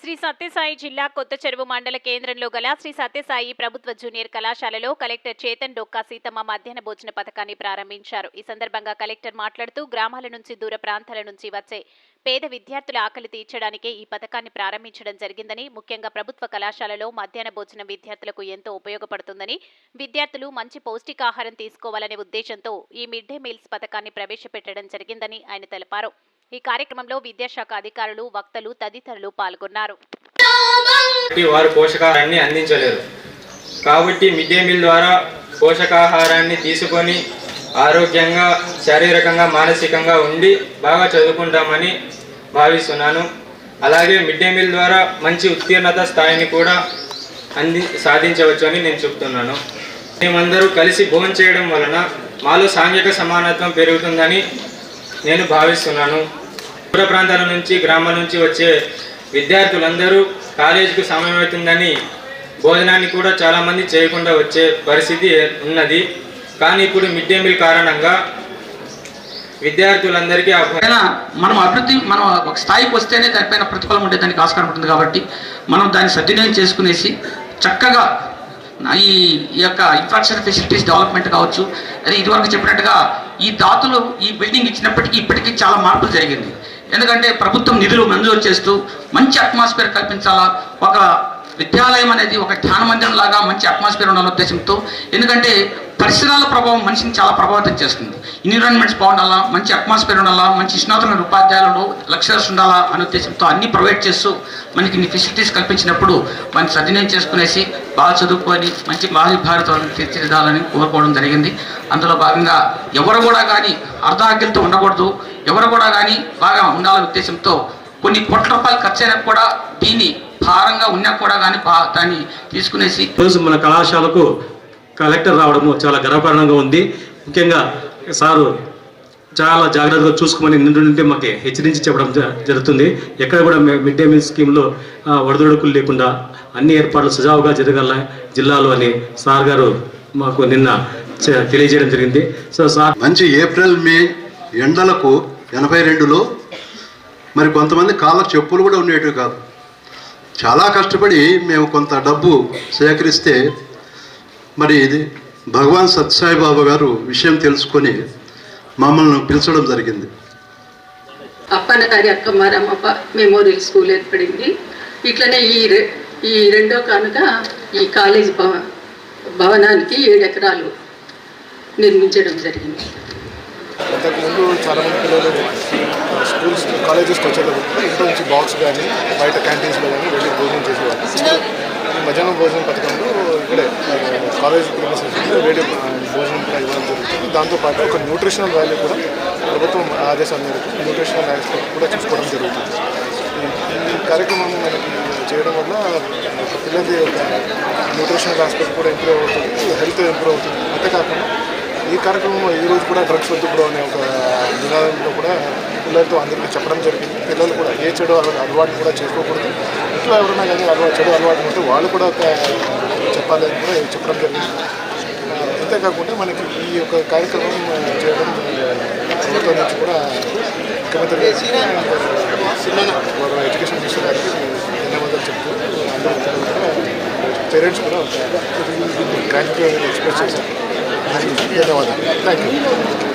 శ్రీ సత్యసాయి జిల్లా కొత్త చెరువు మండల కేంద్రంలో గల శ్రీ సత్యసాయి ప్రభుత్వ జూనియర్ కళాశాలలో కలెక్టర్ చేతన్ డొక్కా సీతమ్మ మధ్యాహ్న భోజన పథకాన్ని ప్రారంభించారు. ఈ సందర్భంగా కలెక్టర్ మాట్లాడుతూ గ్రామాల నుంచి దూర ప్రాంతాల నుంచి వచ్చే పేద విద్యార్థుల ఆకలి తీర్చడానికే ఈ పథకాన్ని ప్రారంభించడం జరిగిందని ముఖ్యంగా ప్రభుత్వ కళాశాలలో మధ్యాహ్న భోజనం విద్యార్థులకు ఎంతో ఉపయోగపడుతుందని విద్యార్థులు మంచి పౌష్టికాహారం తీసుకోవాలనే ఉద్దేశంతో ఈ మిడ్ డే మీల్స్ పథకాన్ని ప్రవేశపెట్టడం జరిగిందని ఆయన తెలిపారు. ఈ కార్యక్రమంలో విద్యాశాఖ అధికారులు వక్తలు తదితరులు పాల్గొన్నారు. వారు పోషకాహారాన్ని అందించలేరు. కాబట్టి మిడ్ డే మీల్ ద్వారా పోషకాహారాన్ని తీసుకొని ఆరోగ్యంగా శారీరకంగా మానసికంగా ఉండి బాగా చదువుకుంటామని భావిస్తున్నాను. అలాగే మిడ్ డే మీల్ ద్వారా మంచి ఉత్తీర్ణత స్థాయిని కూడా అంది సాధించవచ్చు అని నేను చెప్తున్నాను. మేమందరూ కలిసి భోజనం చేయడం వలన మాలో సాంఘిక సమానత్వం పెరుగుతుందని నేను భావిస్తున్నాను. దూర ప్రాంతాల నుంచి గ్రామాల నుంచి వచ్చే విద్యార్థులందరూ కాలేజీకి సమయమవుతుందని భోజనాన్ని కూడా చాలామంది చేయకుండా వచ్చే పరిస్థితి ఉన్నది. కానీ ఇప్పుడు మిడ్ డే మీల్ కారణంగా విద్యార్థులందరికీ మనం అభివృద్ధి మనం ఒక స్థాయికి వస్తేనే దానిపైన ప్రతిఫలం ఉండే దానికి ఆస్కారం ఉంటుంది కాబట్టి మనం దాన్ని సద్వినియోగం చేసుకునేసి చక్కగా ఈ ఈ యొక్క ఇన్ఫ్రాస్ట్రక్చర్ ఫెసిలిటీస్ డెవలప్మెంట్ కావచ్చు అదే ఇదివరకు చెప్పినట్టుగా ఈ దాతలు ఈ బిల్డింగ్ ఇచ్చినప్పటికీ ఇప్పటికీ చాలా మార్పులు జరిగింది. ఎందుకంటే ప్రభుత్వం నిధులు మంజూరు చేస్తూ మంచి అట్మాస్ఫియర్ కల్పించాలా? ఒక విద్యాలయం అనేది ఒక ధ్యాన మందిరం లాగా మంచి అట్మాస్ఫియర్ ఉండాలనే ఉద్దేశంతో ఎందుకంటే పరిసరాల ప్రభావం మనిషిని చాలా ప్రభావితం చేస్తుంది. ఎన్విరాన్మెంట్స్ బాగుండాలా? మంచి అట్మాస్ఫియర్ ఉండాలా? మంచి నిష్ణాతులైన ఉపాధ్యాయులు లెక్చరర్స్ ఉండాలా? అనే ఉద్దేశంతో అన్ని ప్రొవైడ్ చేస్తూ మనకి ఇన్ని ఫెసిలిటీస్ కల్పించినప్పుడు మనకి సద్వినియోగం చేసుకునేసి బాగా చదువుకొని మంచి భావి భారతాలను తీర్చిదిద్దాలని కోరుకోవడం జరిగింది. అందులో భాగంగా ఎవరు కూడా కానీ అర్ధాగ్యులతో ఉండకూడదు. ఎవరు కూడా కానీ బాగా ఉండాలనే ఉద్దేశంతో కొన్ని కోట్ల రూపాయలు ఖర్చు అయినా కూడా దీన్ని భారంగా ఉన్నా కూడా కానీ దాన్ని తీసుకునేసి ఈరోజు మన కళాశాలకు కలెక్టర్ రావడము చాలా గర్వకారణంగా ఉంది. ముఖ్యంగా సారు చాలా జాగ్రత్తగా చూసుకోమని నిండు నుండి మాకు హెచ్చరించి చెప్పడం జ- జరుగుతుంది. ఎక్కడ కూడా మిడ్ డే మీల్ స్కీమ్లో వడదొడుకులు లేకుండా అన్ని ఏర్పాట్లు సజావుగా జరగాల జిల్లాలో అని సార్ గారు మాకు నిన్న తెలియజేయడం జరిగింది. సో సార్ మంచి ఏప్రిల్ మే ఎండలకు ఎనభై రెండులో మరి కొంతమంది కాళ్ళకు చెప్పులు కూడా ఉండేటివి కాదు. చాలా కష్టపడి మేము కొంత డబ్బు సేకరిస్తే మరి ఇది భగవాన్ సత్యసాయి బాబా గారు విషయం తెలుసుకొని మమ్మల్ని పిలిచడం జరిగింది. అప్పన్న గారి అక్కమారమ్మ మెమోరియల్ స్కూల్ ఏర్పడింది. ఇట్లనే ఈ రె- ఈ రెండో కానుక ఈ కాలేజ్ భవ భవనానికి ఏడు ఎకరాలు నిర్మించడం జరిగింది. అంతకుముందు చాలామంది పిల్లలు స్కూల్స్ కాలేజెస్కి వచ్చేటప్పుడు ఇంట్లో నుంచి బాక్స్ కానీ బయట క్యాంటీన్స్లో కానీ వెళ్ళి భోజనం చేసేవాళ్ళు. మధ్యాహ్నం భోజనం ఆ, కాలేజ్ ప్రిన్సిపల్ వేడి భోజనం కూడా ఇవ్వడం జరుగుతుంది. దాంతోపాటు ఒక న్యూట్రిషనల్ వాల్యూ కూడా ప్రభుత్వం ఆదేశాల మేరకు న్యూట్రిషనల్ ఆస్పెక్ట్ కూడా చూసుకోవడం జరుగుతుంది. ఈ- కార్యక్రమం మనకి చేయడం వల్ల ఒక పిల్లలది ఒక న్యూట్రిషనల్ ఆస్పెక్ట్ కూడా ఇంప్రూవ్ అవుతుంది హెల్త్ ఇంప్రూవ్ అవుతుంది. అంతేకాకుండా ఈ కార్యక్రమం ఈ రోజు కూడా డ్రగ్స్ వద్దు బ్రో అనే ఒక నినాదంలో కూడా పిల్లలతో అందరికీ చెప్పడం జరిగింది. పిల్లలు కూడా ఏ చెడు అలవాటు కూడా చేసుకోకూడదు. ఇంట్లో ఎవరైనా కానీ అలవాటు చెడు అలవాటు ఉంటే వాళ్ళు కూడా ఒక చెప్పాలని కూడా చెప్పడం జరిగింది. అంతేకాకుండా మనకి ఈ యొక్క కార్యక్రమం చేయడం ప్రభుత్వం నుంచి కూడా ముఖ్యమంత్రి గారు ఎడ్యుకేషన్ మినిస్టర్ గారికి ధన్యవాదాలు చెప్తూ అందరూ పేరెంట్స్ కూడా గ్రాండ్ ఎక్స్ప్రెస్ చేశారు. ధన్యవాదాలు. Thank you